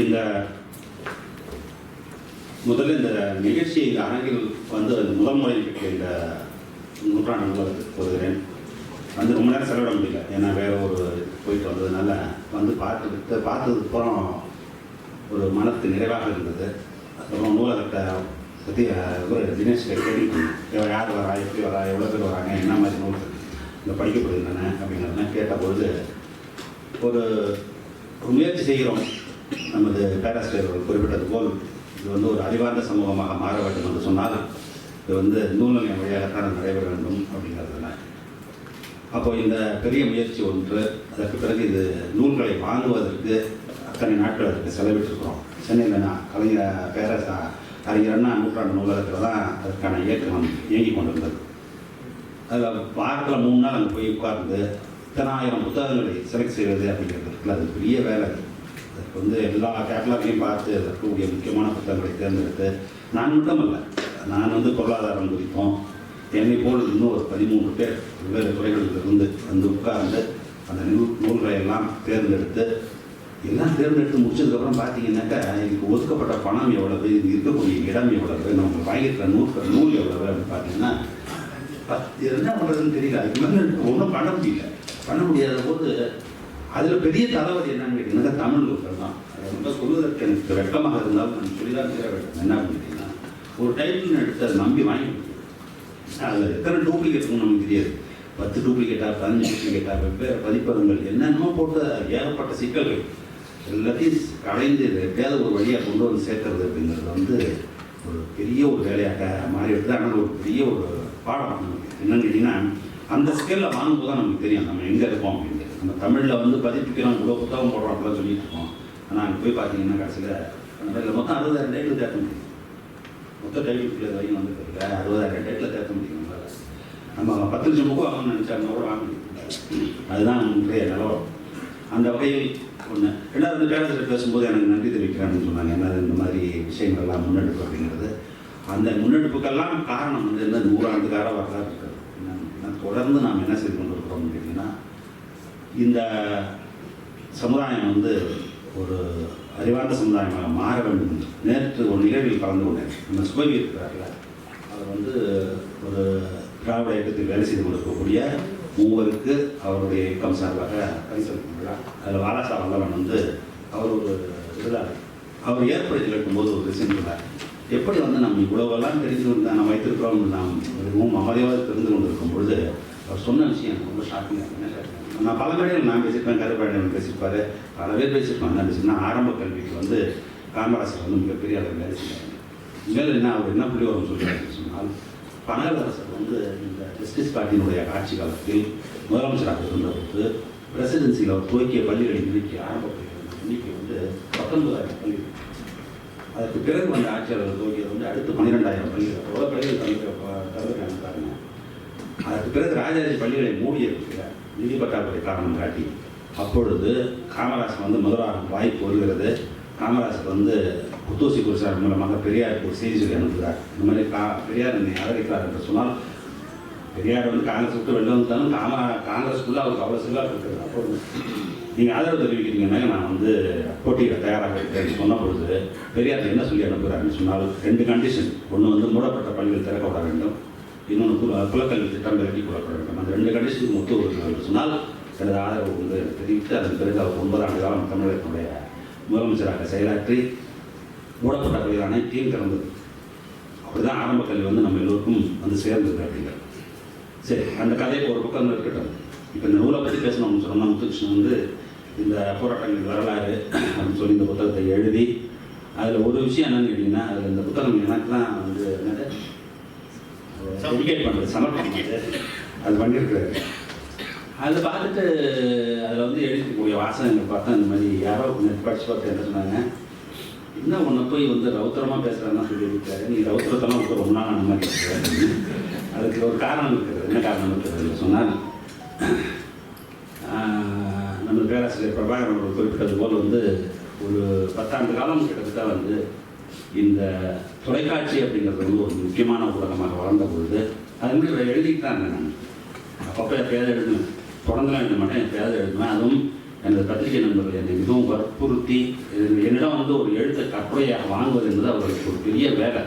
இந்த முதல்ல இந்த நிகழ்ச்சி இந்த அரங்கில் வந்து முதல் முறை பெற்ற இந்த நூற்றாண்டு நூலகத்துக்கு வருகிறேன் வந்து ரொம்ப நேரம் செலவிட முடியல. ஏன்னா வேற ஒரு போயிட்டு வந்ததுனால வந்து பார்த்து பார்த்ததுக்கு அப்புறம் ஒரு மனத்து நிறைவாக இருந்தது. அப்புறம் நூலகத்தை பற்றி ஒரு தினேஷ் கேள்வி யார் வரா எப்படி வரா எவ்வளோ பேர் வராங்க என்ன மாதிரி நூல் இங்கே படிக்கப்படுகின்றன அப்படிங்கிறதெல்லாம் கேட்ட பொழுது ஒரு முயற்சி செய்கிறோம். நமது பேராசிரியர் அவர்கள் குறிப்பிட்டது போல் இது வந்து ஒரு அறிவார்ந்த சமூகமாக மாற வேண்டும் என்று சொன்னால் இது வந்து நூல் நிலையம் வழியாகத்தான் நடைபெற வேண்டும் அப்படிங்கிறதுல அப்போ இந்த பெரிய முயற்சி ஒன்று அதற்கு பிறகு இது நூல்களை வாங்குவதற்கு அத்தனை நாட்கள் அதுக்கு செலவிட்டிருக்கிறோம். சென்னையில் நான் கலைஞர் பேரரச அறிஞர் அண்ணா நூற்றாண்டு நூலகத்தில் தான் அதற்கான இயக்கம் இயங்கி கொண்டிருந்தது. அதில் வாரத்தில் மூணு நாள் அங்கே போய் உட்கார்ந்து இத்தனாயிரம் புத்தகங்களை செலக்ட் செய்வது அப்படிங்கிறது அது பெரிய வேலை. அது அதுக்கு வந்து எல்லா கேட்டலாகையும் பார்த்து இருக்கக்கூடிய முக்கியமான புத்தகங்களை தேர்ந்தெடுத்து நான் மட்டுமல்ல நான் வந்து பொருளாதாரம் குறிப்போம் என்னை போல் இன்னும் ஒரு பதிமூன்று பேர் வெவ்வேறு துறைகளிலிருந்து வந்து உட்கார்ந்து அந்த நூல் நூல்களை எல்லாம் தேர்ந்தெடுத்து எல்லாம் தேர்ந்தெடுத்து முடிச்சதுக்கப்புறம் பார்த்தீங்கன்னாக்கா இதுக்கு ஒதுக்கப்பட்ட பணம் எவ்வளவு இது இருக்கக்கூடிய இடம் எவ்வளவு நம்ம வாங்கியிருக்கிற நூல் நூல் எவ்வளவு அப்படின்னு பார்த்தீங்கன்னா பத்து என்ன பண்ணுறதுன்னு தெரியல அதுக்கு மேலே ஒன்றும் பண்ண முடியல. பண்ண முடியாத போது அதில் பெரிய தலைவலி என்னன்னு கேட்டிங்கன்னா தமிழ் நூல்கள் தான். ரொம்ப சொல்வதற்கு எனக்கு வெட்கமாக இருந்தாலும் நான் சொல்லிதான் தீர வேண்டும் என்ன பண்ணிட்டீங்கன்னா ஒரு டைட்டில் எடுத்து அதை நம்பி வாங்கி அதில் எத்தனை டூப்ளிகேட் நமக்கு தெரியாது. பத்து டூப்ளிகேட்டா பதினஞ்சு டூப்ளிகேட்டா வெவ்வேறு பதிப்பகங்கள் என்னென்னமோ போட்டு ஏகப்பட்ட சிக்கல்கள். எல்லாத்தையும் கலைந்து எப்படியாவது ஒரு வழியாக கொண்டு வந்து சேர்க்கறது அப்படிங்கிறது வந்து ஒரு பெரிய ஒரு வேலையாக மாறிடுது ஆனால் ஒரு பெரிய ஒரு பாடம். என்னன்னு கேட்டிங்கன்னா அந்த ஸ்கேலில் வாங்கும்போது தான் நமக்கு தெரியும். நம்ம எங்கே இருக்கோம் அப்படின்னு. நம்ம தமிழில் வந்து பதிப்பிக்கிறோம் இவ்வளோ புத்தகம் போடுறோம் அப்படிலாம் சொல்லிட்டு இருக்கோம். ஆனால் அங்கே போய் பார்த்தீங்கன்னா கடைசியில் மொத்தம் அறுபதாயிரம் டேட்டில் தேர்த்த முடியும். மொத்த டைட்டில் கீழே வரைக்கும் வந்து தெரியல அறுபதாயிரம் டேட்டில் தேர்த்த முடியும் நம்மளால. நம்ம பத்து லட்சம் புக்கு வாங்கணும்னு நினச்சாங்க கூட வாங்க முடியும். அதுதான் நம்மளுடைய நிலவரம். அந்த வகையில் ஒன்று ரெண்டாவது பேரத்தில் பேசும்போது எனக்கு நன்றி தெரிவிக்கிறேன்னு சொன்னாங்க. என்ன இந்த மாதிரி விஷயங்கள்லாம் முன்னெடுப்பு அப்படிங்கிறது. அந்த முன்னெடுப்புக்கெல்லாம் காரணம் வந்து என்ன? நூறாண்டுகார வரலாறு. தொடர்ந்து நாம் என்ன செய்து கொண்டு இருக்கிறோம்னு கேட்டிங்கன்னா இந்த சமுதாயம் வந்து ஒரு அறிவார்ந்த சமுதாயமாக மாற வேண்டும் நேற்று ஒரு நிகழ்வில் கலந்து கொண்டேன். நம்ம சுகவி இருக்கிறார்ல அவர் வந்து ஒரு திராவிட இயக்கத்தில் வேலை செய்து கொண்டிருக்கக்கூடிய மூவருக்கு அவருடைய இயக்கம் சார்பாக பரிசளிக்கும் அதில் வாலாசா வல்லவன் வந்து அவர் ஒரு இதில் அவர் ஏற்படுத்தி வைக்கும்போது ஒரு விஷயம் எப்படி வந்து நம்ம இவ்வளவெல்லாம் தெரிந்து கொண்டு நம்ம வைத்திருக்கிறோம் நாம் மிகவும் அமைதியாக தெரிந்து கொண்டிருக்கும் பொழுது அவர் சொன்ன விஷயம் எனக்கு ரொம்ப ஷாக்கிங்காக என்ன ஷாக்கிங் நான் பல மேடையில் நான் பேசியிருப்பேன் கருப்பாடியன் பேசியிருப்பாரு பல பேர் பேசியிருப்பாங்க. என்ன பேசினா ஆரம்ப கல்விக்கு வந்து காமராசர் வந்து மிகப்பெரிய அளவில் வேலை செய்வாங்க மேலே என்ன அவர் என்ன புள்ளி வரும் சொல்கிறாருன்னு சொன்னால் பனகரசர் வந்து இந்த ஜஸ்டிஸ் பார்ட்டியினுடைய ஆட்சி காலத்தில் முதலமைச்சராக இருந்தபோது பிரசிடென்சியில் அவர் துவக்கிய பள்ளிகளின் எண்ணிக்கை ஆரம்ப பள்ளிகளின் எண்ணிக்கை வந்து பத்தொன்பதாயிரம் பள்ளி அதற்கு பிறகு வந்த ஆட்சியாளர் துவக்கியது வந்து அடுத்து பன்னிரெண்டாயிரம் பள்ளிகள் எவ்வளோ பள்ளிகள் தவிர்க்க தவிர்க்க பாருங்க. அதற்கு பிறகு ராஜாஜி பள்ளிகளை மூடியிருக்கிற நிதி பற்றாக்குறை காரணம் காட்டி அப்பொழுது காமராஜர் வந்து முதல்வராக வாய்ப்பு வருகிறது. காமராஜர் வந்து புத்தூசி குருசார் மூலமாக பெரியாருக்கு ஒரு செய்தி சொல்லி அனுப்புகிறார். இந்த மாதிரி கா பெரியார் என்னை ஆதரிக்கிறார் என்று சொன்னால் பெரியார் வந்து காங்கிரஸ் விட்டு வெளில வந்தாலும் காமரா காங்கிரஸ்க்குள்ளே அவருக்கு அவ்வளோ செல்வாக்கு இருக்கிறது. அப்போ நீங்கள் ஆதரவு தெரிவிக்கிறீங்கன்னா நான் வந்து போட்டியிட தயாராக இருக்கிறேன்னு சொன்ன பொழுது பெரியார் என்ன சொல்லி அனுப்புகிறாருன்னு சொன்னால் ரெண்டு கண்டிஷன் ஒன்று வந்து மூடப்பட்ட பள்ளிகள் திறக்கப்பட வேண்டும். இன்னொன்று குல குலக்கல்வி திட்டம் விலக்கி கொள்ளப்பட வேண்டும். அந்த ரெண்டு கண்டிஷனுக்கு ஒத்து வருகிறது சொன்னால் எனது ஆதரவு வந்து தெரிவித்து அதன் பிறகு அவர் ஒன்பது ஆண்டு காலம் தமிழகத்தினுடைய முதலமைச்சராக செயலாற்றி மூடப்பட்ட பள்ளிகள் அனைத்தையும் திறந்தது அப்படிதான் ஆரம்ப கல்வி வந்து நம்ம எல்லோருக்கும் வந்து சேர்ந்தது அப்படிங்கிறது. சரி அந்த கதையை ஒரு பக்கம் இருக்கட்டும். இப்போ இந்த நூலை பற்றி பேசணும்னு சொன்னோம்னா முத்துகிருஷ்ணன் வந்து இந்த போராட்டங்கள் வரலாறு அப்படின்னு சொல்லி இந்த புத்தகத்தை எழுதி அதில் ஒரு விஷயம் என்னன்னு கேட்டிங்கன்னா அதில் இந்த புத்தகம் எனக்கு தான் வந்து என்னது? டெடிகேட் பண்ணுறது சமர்ப்பணம் அது பண்ணியிருக்கிறாரு அதை பார்த்துட்டு அதில் வந்து எழுதிக்கக்கூடிய வாசகங்கள் பார்த்தா இந்த மாதிரி யாரோ படிச்சு பார்த்து என்ன சொன்னாங்க? என்ன உன்னை போய் வந்து ரௌத்திரமாக பேசுகிறேன்னு சொல்லியிருக்காரு. நீ ரௌத்திரத்தெல்லாம் விட்டு ரொம்ப நாள் அந்த மாதிரி அதுக்கு ஒரு காரணம் இருக்குது. என்ன காரணம் ஆஹ், நம்ம பேராசிரியர் பிரபாகரன் அவர்கள் குறிப்பிட்டது போல் வந்து ஒரு பத்தாண்டு காலம் கிட்டத்தட்ட வந்து இந்த தொலைக்காட்சி அப்படிங்கிறது வந்து ஒரு முக்கியமான ஊடகமாக வளர்ந்த பொழுது அது மாதிரி எழுதிட்டு தான் இருந்தேன் நான். அப்பப்போ எப்பயாவது எழுதுவேன். தொடர்ந்துலாம் எழுத மாட்டேன் எப்பயாவது எழுதுவேன். அதுவும் எனது பத்திரிகை நண்பர்கள் என்னை மிகவும் வற்புறுத்தி என்னிடம் வந்து ஒரு எழுத்தை கட்டுரையாக வாங்குவது என்பது அவர்களுக்கு ஒரு பெரிய வேலை.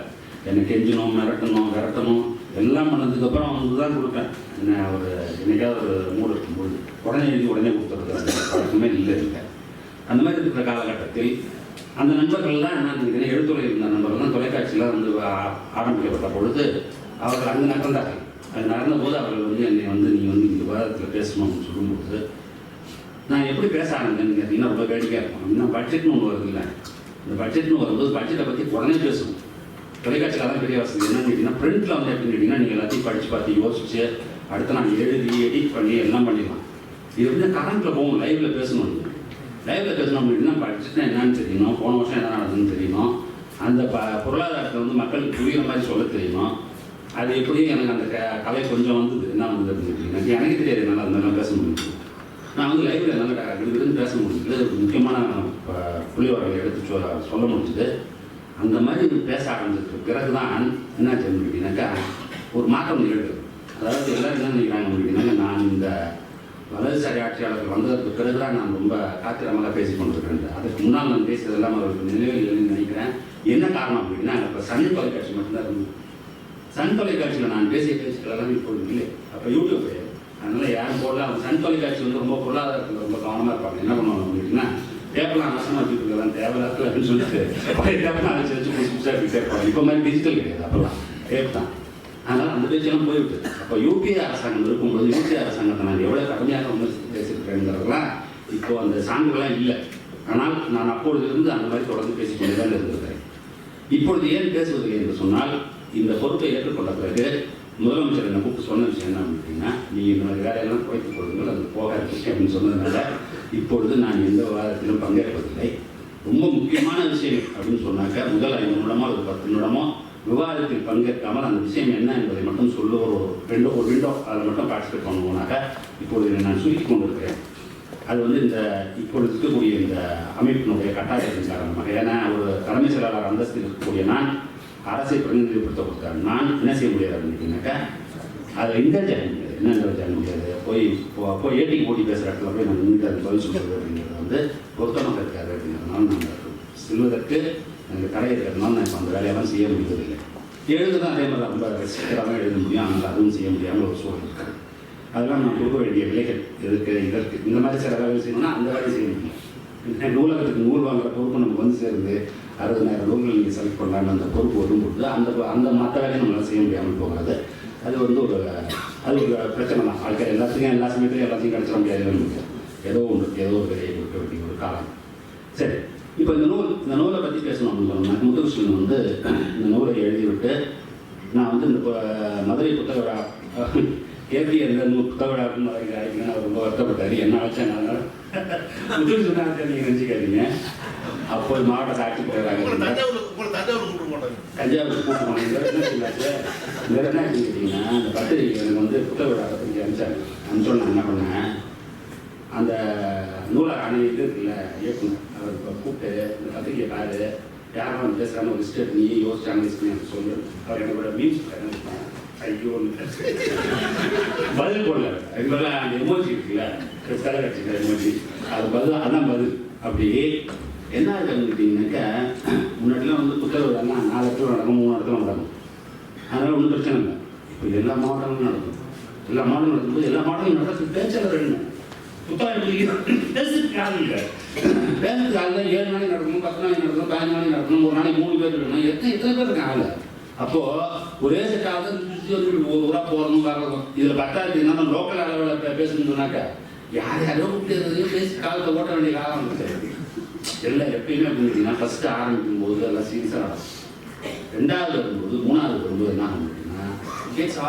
என்னை கெஞ்சணும் மிரட்டணும் விரட்டணும் எல்லாம் பண்ணதுக்கப்புறம் வந்து தான் கொடுப்பேன். என்ன ஒரு என்னைக்காவது ஒரு மூடு இருக்கும்போது உடனே எழுதி உடனே கொடுத்துறது அந்த பழக்கமே இல்லை. இல்லை அந்த மாதிரி இருக்கிற காலகட்டத்தில் அந்த நண்பர்கள்லாம் என்ன நினைக்கிறேன் எழுத்துறை இருந்த நண்பர்கள்லாம் தொலைக்காட்சியெலாம் வந்து ஆரம்பிக்கப்பட்ட பொழுது அவர்கள் அங்கே நடந்தார்கள் அது நடந்தபோது அவர்கள் வந்து என்னை வந்து நீ வந்து இந்த விவாதத்தில் பேசணும்னு சொல்லும்போது நான் எப்படி பேச ஆரம்பிச்சேன்னு கேட்டிங்கன்னா ரொம்ப வேடிக்கையாக இருக்கும். இன்னும் பட்ஜெட்னு ஒன்று வருது இல்லை இந்த பட்ஜெட்னு வரும்போது பட்ஜெட்டை பற்றி உடனே பேசணும் தொலைக்காட்சியில் தான் பெரிய வசதி. என்னன்னு கேட்டிங்கன்னா பிரிண்ட்டில் வந்து எப்படின்னு கேட்டிங்கன்னா நீங்கள் எல்லாத்தையும் படித்து பார்த்து யோசிச்சு அடுத்து நான் எழுதி எடிட் பண்ணி எல்லாம் பண்ணிடலாம். இது வந்து கரண்ட்டில் போகும் லைவில் பேசணும். நீங்கள் பேசணும் அப்படின்னா பட்ஜெட்னா என்னன்னு தெரியணும் போன வருஷம் என்ன நடந்ததுன்னு தெரியணும் அந்த ப பொருளாதாரத்தை வந்து மக்களுக்கு புரியுற மாதிரி சொல்ல தெரியணும் அது எப்படியும் எனக்கு அந்த க கலை கொஞ்சம் வந்தது. என்ன வந்தது அப்படின்னு எனக்கு தெரியாது என்னால் அந்த மாதிரிலாம் பேச முடியும்? நான் வந்து லைவில் என்னால் விடுவிடுன்னு பேச முடிஞ்சது. முக்கியமான ப- புள்ளிவரங்களை எடுத்து சொ சொல்ல முடிஞ்சது. அந்த மாதிரி பேச ஆரம்பிச்சதுக்கு பிறகு தான் என்ன செய்ய கேட்டீங்கன்னாக்கா ஒரு மாற்றம் நிகழ்வு அதாவது எல்லாரும் என்ன நினைக்கிறாங்க அப்படின்னாக்க நான் இந்த வலதுசாரி ஆட்சியாளர்கள் வந்ததற்கு பிறகுதான் நான் ரொம்ப காத்திரமாக பேசிக் கொண்டிருக்கிறேன் அதுக்கு முன்னால் நான் பேசியதெல்லாம் அவர்களுக்கு நினைவில் இல்லைன்னு நினைக்கிறேன். என்ன காரணம் அப்படின்னா இப்போ சன் தொலைக்காட்சி மட்டும்தான் இருந்தது சன் தொலைக்காட்சியில் நான் பேசிய பேச்சுக்கள் எல்லாம் இப்போது இல்லை. அப்போ யூடியூப் கிடையாது அதனால யாரும் போடல அவங்க சன் தொலைக்காட்சி வந்து ரொம்ப பொருளாதாரத்தில் ரொம்ப கவனமாக இருப்பாங்க. என்ன பண்ணுவாங்க அப்படின்னா டேப்லாம் நஷ்டமாக வச்சுருக்கலாம் இருக்கலாம் தேவையில்லாத அப்படின்னு சொல்லிட்டு பழைய டேப்லாம் அழைச்சி வச்சு புதுசு புதுசாக இப்போ மாதிரி டிஜிட்டல் கிடையாது அப்போல்லாம். டேப் தான். அதனால் அந்த பேச்செல்லாம் போய்விட்டு அப்போ யூபிஏ அரசாங்கம் இருக்கும்போது யூபிஏ அரசாங்கத்தை நான் எவ்வளோ கடுமையாக விமர்சித்து பேசியிருக்கிறேங்கிறதெல்லாம் இப்போ அந்த சான்றுகள்லாம் இல்லை. ஆனால் நான் அப்பொழுது இருந்து அந்த மாதிரி தொடர்ந்து பேசிக்கொண்டு தான் இருந்திருக்கிறேன். இப்பொழுது ஏன் பேசுவதில்லை என்று சொன்னால் இந்த பொறுப்பை ஏற்றுக்கொண்ட பிறகு முதலமைச்சர் என்னை கூப்பிட்டு சொன்ன விஷயம் என்ன அப்படின்னா நீங்கள் இந்த மாதிரி வேலையெல்லாம் குறைத்துக் கொள்ளுங்கள் அது போகாது அப்படின்னு சொன்னதுனால இப்பொழுது நான் எந்த விவாதத்திலும் பங்கேற்பதில்லை. ரொம்ப முக்கியமான விஷயம் அப்படின்னு சொன்னாக்க முதல் ஐந்து நிமிடமோ அது பத்து நிமிடமோ விவாதத்தில் பங்கேற்காமல் அந்த விஷயம் என்ன என்பதை மட்டும் சொல்ல ஒரு ரெண்டோ ஒரு விண்டோ அதில் மட்டும் பார்ட்டிசிபேட் பண்ணுவோனாக்க இப்பொழுது நான் சுருக்கி கொண்டிருக்கிறேன். அது வந்து இந்த இப்பொழுது இருக்கக்கூடிய இந்த அமைப்பினுடைய கட்டாயத்தின் காரணமாக ஏன்னா ஒரு தலைமை செயலாளர் அந்தஸ்தில் இருக்கக்கூடிய நான் அரசை பிரதிநிதிப்படுத்த கொடுத்தார் நான் என்ன செய்ய முடியாது அப்படின்னாக்கா அதில் இன்டர்ஜ் ஜாயின் முடியாது என்ன ஜாயின் முடியாது போய் போய் ஏடிக்கு போட்டி பேசுகிற இடத்துல போய் நான் நின்று அது பதில் சொல்கிறது அப்படிங்கிறது வந்து பொருத்தமாக இருக்காது அப்படிங்கிறதுனால நாங்கள் செல்வதற்கு எனக்கு தடை இருக்கிறதுனால நான் இப்போ அந்த வேலையெல்லாம் செய்ய முடியதில்லை எழுத தான் அதே மாதிரி ரொம்ப ரெஸ்ட்ரிக்டாக எழுத முடியும். ஆனால் அதுவும் செய்ய முடியாமல் ஒரு சூழல் இருக்காது. அதெல்லாம் நான் கொடுக்க வேண்டிய விலைகள் எதுக்கு இதற்கு இந்த மாதிரி சில வேலை செய்யணும்னா அந்த வேலையை செய்ய முடியும். நூலகத்துக்கு நூல் வாங்குற பொறுப்பு நமக்கு வந்து சேருது அறுபதாயிரம் நூல்கள் நீங்கள் செலக்ட் பண்ணலான்னு அந்த பொறுப்பு வரும்பொழுது அந்த அந்த மற்ற வேலையை நம்மளால் செய்ய முடியாமல் போகாது. அது வந்து ஒரு அது ஒரு பிரச்சனை தான். வாழ்க்கை எல்லாத்துக்கும் எல்லா சமயத்துலையும் எல்லாத்தையும் கிடச்சிட முடியாது. ஏதோ ஒன்று ஏதோ ஒரு வேலையை கொடுக்க வேண்டிய ஒரு காலம். சரி. இப்போ இந்த நூல் இந்த நூலை பற்றி பேசணும் அப்படின்னு முத்துகிருஷ்ணன் வந்து இந்த நூலை எழுதிவிட்டு நான் வந்து இந்த மதுரை புத்தக விழா கேபி அந்த நூ- புத்தக விழா ஆகிங்கன்னா அவர் ரொம்ப வருத்தப்பட்டார். என்ன ஆச்சு நான் முத்துகிருஷ்ணன் நீங்கள் நினச்சிக்காதீங்க. அப்போ மாவட்ட உங்களை இருந்தார் தஞ்சாவூர் உங்களை தஞ்சாவூர் கூப்பிட மாட்டாங்க. தஞ்சாவூர் கூட்டு போனேன் இந்த என்ன கேட்டீங்கன்னா அந்த பத்திரிகை எனக்கு வந்து புத்தக விழா பத்திரிக்கை அனுப்பிச்சாங்க. அனுப்பிச்சோன்னு நான் என்ன பண்ணேன்? அந்த நூலக அணை இருக்குல்ல இயக்குனர் அவர் இப்போ கூப்பிட்டு இந்த பத்திரிகை பாரு யாரும் வந்து பேசுகிறாங்க ஒரு ஸ்டேட் நீ யோசிச்சு அனலைஸ் பண்ணி எனக்கு சொல்லு. அவர் என்னோட மீன்ஸ் ஐயோ பதில் போடல இதுவெல்லாம் அந்த எமோஜி இருக்குல்ல தலை கட்சிக்கிற எமோஜி அது பதில் அதான் பதில். அப்படி என்ன ஆகுதுன்னு கேட்டிங்கனாக்கா முன்னாடிலாம் வந்து புத்தக வராங்க நாலு இடத்துல நடக்கும் மூணு இடத்துல நடக்கும். அதனால் ஒன்றும் பிரச்சனை இல்லை. இப்போ எல்லா மாவட்டங்களும் நடக்கும். எல்லா மாவட்டங்களும் நடக்கும்போது எல்லா மாவட்டங்களும் நடக்கிறது பேச்சாளர் வேணும் புத்தகம் பேசிட்டு பேசுறதுக்கு இல்லை பேசுறதுக்கு ஏழு மணி நடக்கணும் பத்து மணி நடக்கணும் பதினஞ்சு மணி நடக்கணும் ஒரு நாளைக்கு மூணு பேர் இருக்கணும். எத்தனை எத்தனை பேர் இருக்காங்க ஆள் அப்போ ஒரே செட்டாக சுற்றி வந்து ஒரு ஊராக போகணும் வரணும். இதில் பத்தாயிரத்துக்கு என்ன லோக்கல் அளவில் பே- யார் யாரோ கூப்பிட்டு பேசி காலத்தை ஓட்ட வேண்டிய காலம் இருக்குது எல்லாம் எப்பயுமே அப்படின்னா ஃபர்ஸ்ட் ஆரம்பிக்கும் போது எல்லாம் சீரியஸாக நடக்கும். ரெண்டாவது வரும்போது மூணாவது வரும்போது என்ன ஆகும் அப்படின்னா கேட்ஸ்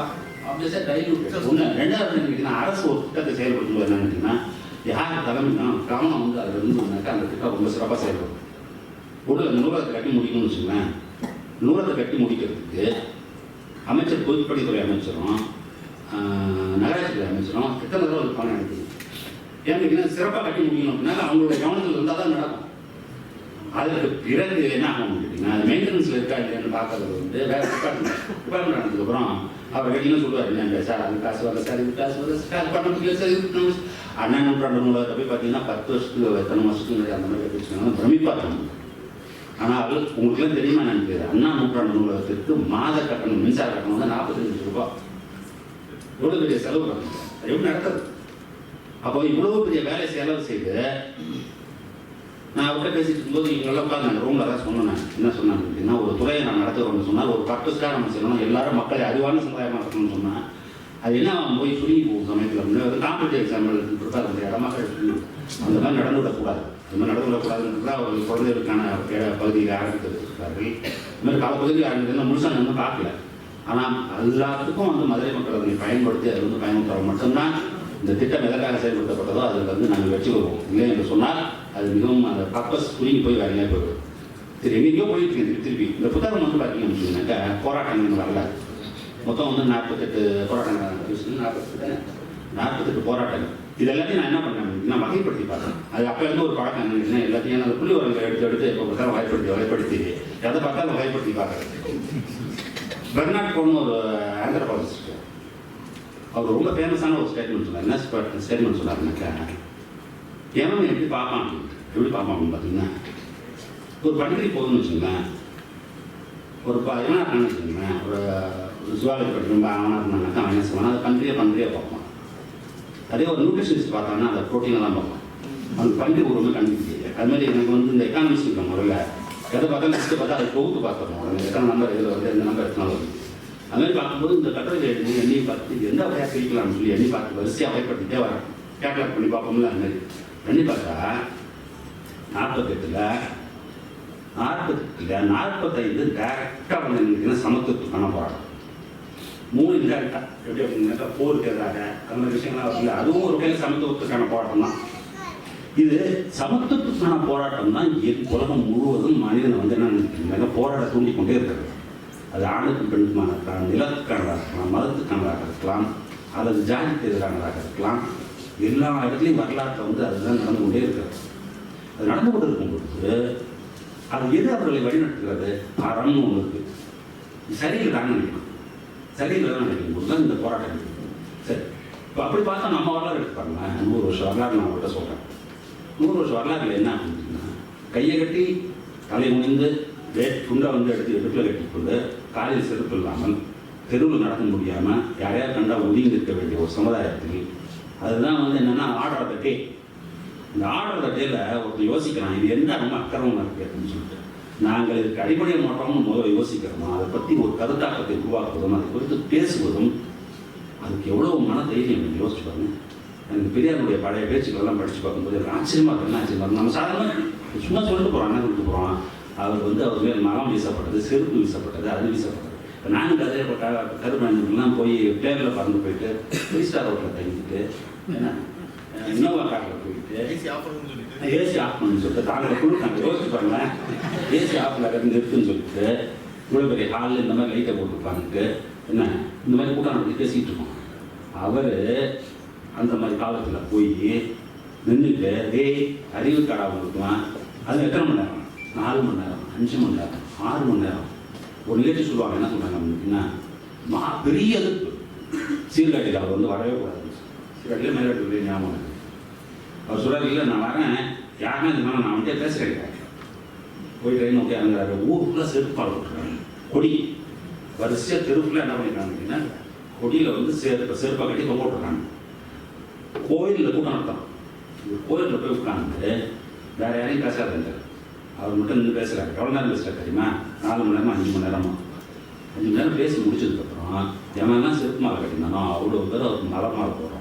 ஆப்வியஸாக டைல்யூட் ஒன்று ரெண்டாவது என்ன கேட்டிங்கன்னா அரசு ஒரு திட்டத்தை செயல்படுத்தும் போது என்ன கேட்டிங்கன்னா யார் தலைமைனா கவனம் வந்து அதில் இருந்தோம்னாக்கா அந்த திட்டம் ரொம்ப சிறப்பாக செயல்படும். ஒரு அந்த நூலகத்தை கட்டி முடிக்கணும்னு வச்சுக்கோங்களேன். நூலகத்தை கட்டி முடிக்கிறதுக்கு அமைச்சர் பொதுப்பணித்துறை அமைச்சரும் நகராட்சித்துறை அமைச்சரும் எத்தனை தடவை ஒரு பணம் எடுக்குது ஏன்னு சிறப்பாக கட்டி முடிக்கணும் அப்படின்னா அவங்களோட கவனத்தில் இருந்தால் தான் நடக்கும். அதுக்கு பிறகு என்ன ஆகும் கேட்டீங்கன்னா அது மெயின்டெனன்ஸில் இருக்கா இல்லையான்னு பார்க்கறது வந்து வேற டிபார்ட்மெண்ட் டிபார்ட்மெண்ட் ஆனதுக்கப்புறம் அவர் என்ன சொல்லுவார்? என்ன சார் அந்த காசு வரல சார் இது காசு வரல சார் பண்ண முடியல சார் இது பண்ண அண்ணன் நூற்றாண்டு நூலாக போய் பார்த்தீங்கன்னா பத்து வருஷத்துக்கு எத்தனை வருஷத்துக்கு முன்னாடி அந்த மாதிரி வச்சுக்கோங்க பிரமிப்பாக ஆனால் உங்களுக்குலாம் தெரியுமா எனக்கு அண்ணா நூற்றாண்டு நூலகத்திற்கு மாத கட்டணம் மின்சார கட்டணம் வந்து நாற்பத்தஞ்சு ரூபாய் எவ்வளோ பெரிய செலவு பண்ணுங்க எப்படி நடக்குது? அப்போ இவ்வளோ பெரிய வேலை செலவு செய்து நான் அவர்கிட்ட பேசிட்டு இருக்கும்போது இவங்கெல்லாம் உட்காந்து அந்த ரூமில் தான் சொன்னேன் என்ன சொன்னாங்க அப்படின்னா ஒரு துறையை நான் நடத்துகிறோம்னு சொன்னால் ஒரு பர்பஸ்க்காக நம்ம செய்யணும் எல்லாரும் மக்களை அறிவான சமுதாயமாக இருக்கணும்னு சொன்னேன் அது என்ன அவன் போய் சுருங்கி போகும் சமயத்தில். அப்படின்னு காம்படிட்டிவ் எக்ஸாம் ப்ரிப்பேர் பண்ணுற இடமா சுருங்கி அந்த மாதிரி நடந்து விடக்கூடாது. அந்த மாதிரி நடந்து விடக்கூடாதுன்றது அவர் குழந்தைகளுக்கான இட- பகுதியில் ஆரம்பித்திருக்கிறார்கள். இந்த மாதிரி பல பகுதியில் ஆரம்பித்து முழுசாக இன்னும் பார்க்கல. ஆனால் எல்லாத்துக்கும் வந்து மதுரை மக்கள் அதனை பயன்படுத்தி அது வந்து பயன்படுத்துகிற மட்டும்தான் இந்த திட்டம் எதற்காக செயல்படுத்தப்பட்டதோ அதில் வந்து நாங்கள் வச்சு வருவோம் இல்லை என்று சொன்னால் அது மிகவும் அந்த பர்பஸ் புரிஞ்சு போய் வேற எங்கேயா போயிடும். சரி எங்கேயோ போயிட்டு இருக்கு திருப்பி. இந்த புத்தகம் வந்து பார்த்தீங்கன்னா வச்சுக்கோங்கன்னாக்கா போராட்டங்கள் வரல மொத்தம் வந்து நாற்பத்தெட்டு போராட்டங்கள் நாற்பத்தெட்டு நாற்பத்தெட்டு போராட்டங்கள். இது எல்லாத்தையும் நான் என்ன பண்ணேன்? நான் வகைப்படுத்தி பார்த்தேன். அது அப்போ இருந்து ஒரு பழக்கம் என்னன்னா எல்லாத்தையும் நான் புள்ளி உரங்களை எடுத்து எடுத்து எப்போ பார்த்தாலும் வகைப்படுத்தி வகைப்படுத்தி எதை பார்த்தாலும் வகைப்படுத்தி பார்க்குறேன் பெர்னாட் கோன்னு ஒரு ஆந்திரபாலஜிஸ்ட் அவர் ரொம்ப ஃபேமஸான ஒரு ஸ்டேட்மெண்ட் சொன்னார். என்ன ஸ்டேட்மெண்ட் சொன்னாருனாக்கா எவன் எப்படி பார்ப்பான்? எப்படி பார்ப்பான் அப்படின்னு பார்த்தீங்கன்னா ஒரு பண்டிகை போதும்னு வச்சுங்களேன் ஒரு ப எவனா இருக்கான்னு வச்சுங்களேன் ஒரு ஜுவாலஜி படிக்கணும் அவனா இருந்தாங்க அவன் என்ன செய்வான்? அதை பன்றியை பன்றியை பார்ப்பான். அதே ஒரு நியூட்ரிஷனிஸ்ட் பார்த்தான்னா அதை ப்ரோட்டீனெல்லாம் தான் பார்ப்பான். அந்த பன்றி உரிமை கண்டுபிடிக்க அது மாதிரி எனக்கு வந்து இந்த எக்கானமிஸ்ட் இருக்க முறையில் எதை பார்த்தா லிஸ்ட்டு பார்த்தா அதை தொகுத்து பார்த்துருவோம் உடனே எத்தனை நம்பர் இதில் வந்து எந்த நம்பர் எத்தனை வருது. அதுமாதிரி பார்க்கும்போது இந்த கட்டுரை எழுதி எண்ணி பார்த்து இது எந்த வகையாக பிரிக்கலாம்னு சொல்லி எண்ணி பார்த்து வரிசையாக வகைப்படுத்திட்டே வரேன் கேட்கலாக் பண்ணி பார்ப்போம்ல அந்த மாதிரி. எண்ணி பார்த்தா நாற்பத்தெட்டில். நாற்பத்தெட்டில் நாற்பத்தைந்து டேரெக்டாக வந்து என்னன்னா சமத்துவத்துக்கான போராட்டம் மூணு இன்டேரக்டாக எப்படி அப்படின்னா போருக்கு அந்த மாதிரி விஷயங்கள்லாம் வருது அதுவும் ஒரு கையில் சமத்துவத்துக்கான போராட்டம் தான். இது சமத்துவத்துக்கான போராட்டம் தான் என் உலகம் முழுவதும் மனிதனை வந்து என்ன நினைக்கிறாங்க போராட தூண்டி கொண்டே இருக்கிறது அது ஆணுக்கு பெண்ணுக்குமான இருக்கலாம் நிலத்துக்கானதாக இருக்கலாம் மதத்துக்கானதாக இருக்கலாம் அல்லது ஜாதிக்கு எதிரானதாக இருக்கலாம். எல்லா இடத்துலையும் வரலாற்றில் வந்து அதுதான் நடந்து கொண்டே இருக்கிறது. அது நடந்து கொண்டு இருக்கும் பொழுது அது எது அவர்களை வழிநடத்துகிறது? அறம்னு ஒன்று இருக்குது சரியில் சரியில்லை தான் நினைக்கணும். சரியில் தான் நினைக்கும் போது தான் இந்த போராட்டம். இருக்குது. சரி. இப்போ அப்படி பார்த்தா நம்ம வரலாறு எடுத்து பாருங்களேன் நூறு வருஷம் வரலாறு நான் அவர்கிட்ட சொல்கிறேன் நூறு வருஷம் வரலாறுல என்ன அப்படின்னா கையை கட்டி தலை முனிந்து வே துண்டை வந்து எடுத்து எடுப்பில் கட்டிக்கொண்டு காலில் செருப்பு இல்லாமல் தெருவில் நடக்க முடியாமல் யாரையா கண்டா ஒதுங்கி இருக்க வேண்டிய ஒரு சமுதாயத்தில் அதுதான் வந்து என்னென்னா ஆடுற தட்டி இந்த ஆடுற தட்டியில் ஒருத்தர் யோசிக்கிறான் இது என்ன ரொம்ப அக்கிரமமாக இருக்குது அப்படின்னு சொல்லிட்டு. நாங்கள் இதுக்கு அடிப்படை மாற்றம்னு முதல்ல யோசிக்கிறோமோ? அதை பற்றி ஒரு கருத்தாக்கத்தை உருவாக்குவதும் அதை குறித்து பேசுவதும் அதுக்கு எவ்வளோ மன தைரியம் நீங்கள் யோசிச்சு பாருங்க. எனக்கு பெரியாருடைய பழைய பேச்சுக்கள்லாம் படித்து பார்க்கும்போது எனக்கு ஆச்சரியமாக இருக்கு. என்ன ஆச்சரியமாக நம்ம சாதாரண சும்மா சொல்லிட்டு போகிறோம் என்ன சொல்லிட்டு போகிறோம் அவர் வந்து அவர் மேல் மரம் வீசப்பட்டது செருப்பு வீசப்பட்டது அது வீசப்பட்டது. இப்போ நானும் கதையப்பட்ட கருமணத்துலாம் போய் பேரில் பறந்து போயிட்டு த்ரீ ஸ்டார் ஹோட்டலில் தங்கிட்டு இன்னோவா காரில் போயிட்டு ஏசி ஆஃப் பண்ணு சொல்லிட்டு தாங்களை கொடுத்தாங்க யோசிச்சு பாருங்களேன் ஏசி ஆஃப்ல இருந்து இருக்குன்னு சொல்லிட்டு இவ்வளோ பெரிய ஹாலில் இந்த மாதிரி லைட்டை போட்டுருப்பாங்க என்ன இந்த மாதிரி கூட்டம் நடத்தி பேசிகிட்டு இருக்கோம் அவர் அந்த மாதிரி காலத்தில் போய் நின்றுட்டு டேய் அறிவு கடா கொடுக்குவான் அது எத்தனை மணி நேரம் நாலு மணி நேரம் அஞ்சு மணி நேரம் ஆறு மணி நேரம் ஒரு நிகழ்ச்சி சொல்லுவாங்க என்ன சொல்கிறாங்க அப்படின்னா மா பெரிய எதிர்ப்பு சீர்காழியில் அவர் வந்து வரவே கூடாது சீர்காழியில் மேலாட்டு ஞாபகம் அவர் சொல்கிறார் இல்லை நான் வரேன் யாருமே இது மேலே நான் வந்துட்டே பேசுகிறேன் போய் ட்ரெயின் ஓகே அங்கே ஊருக்குள்ளே செருப்பால் விட்டுறாங்க கொடி வரிசையாக தெருப்புல என்ன பண்ணிருக்காங்க அப்படின்னா கொடியில் வந்து செருப்பை செருப்பை கட்டி தொங்க விட்டுறாங்க கோயிலில் கூட்டம் நடத்தான் கோயிலில் போய் உட்காந்து வேற யாரையும் பேசாதுங்க அவர் மட்டும் நின்று பேசுகிறாரு எவ்வளோ நேரம் பேசுகிறார் தெரியுமா நாலு மணி நேரமா அஞ்சு மணி நேரமா அஞ்சு மணி நேரம் பேசி முடிச்சதுக்கப்புறம் எவன்லாம் செருப்பு மாலை கட்டினானோ அவ்வளோ பேர் அவர் மலை மாலை போகிறோம்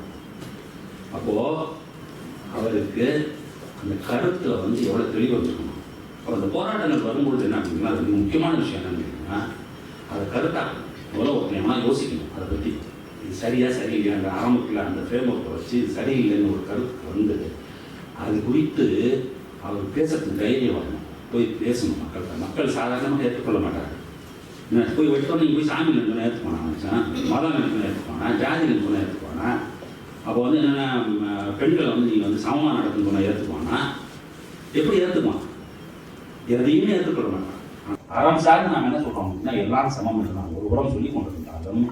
அப்போது அவருக்கு அந்த கருத்தில் வந்து எவ்வளோ தெளிவு வச்சுக்கணும் அப்போ அந்த போராட்டங்கள் வரும்பொழுது என்ன அப்படின்னா அது முக்கியமான விஷயம் என்னன்னு கேட்டிங்கன்னா அதை கருத்தாக எவ்வளோ ஒருத்தன் யோசிக்கணும் அதை பற்றி இது சரியாக சரியில்லையா அந்த ஆரம்பத்தில் அந்த ஃப்ரேம் ஒர்க்கை வச்சு இது சரியில்லைன்னு ஒரு கருத்து வந்து அது குறித்து அவர் பேசுறதுக்கு தைரியம் வரணும். போய் பேசணும் மக்கள்கிட்ட மக்கள் சாதாரணமாக ஏற்றுக்கொள்ள மாட்டாங்க. என்ன, போய் வெட்டோம் நீங்கள் போய் சாமி நின்று ஏற்றுக்கோனா மதம் நின்று ஏற்றுக்கோனா ஜாதி நின்று ஏற்றுக்கோனா அப்போ வந்து என்னென்னா பெண்களை வந்து நீங்கள் வந்து சமமாக நடத்துன்னு சொன்னால் ஏற்றுக்குவானா எப்படி ஏற்றுக்குவான் எதையுமே ஏற்றுக்கொள்ள மாட்டான். அறம் சார்ந்து நாம் என்ன சொல்கிறோம் அப்படின்னா எல்லாம் சமம் இருந்தாங்க ஒரு புறம் சொல்லி கொண்டிருந்தாலும்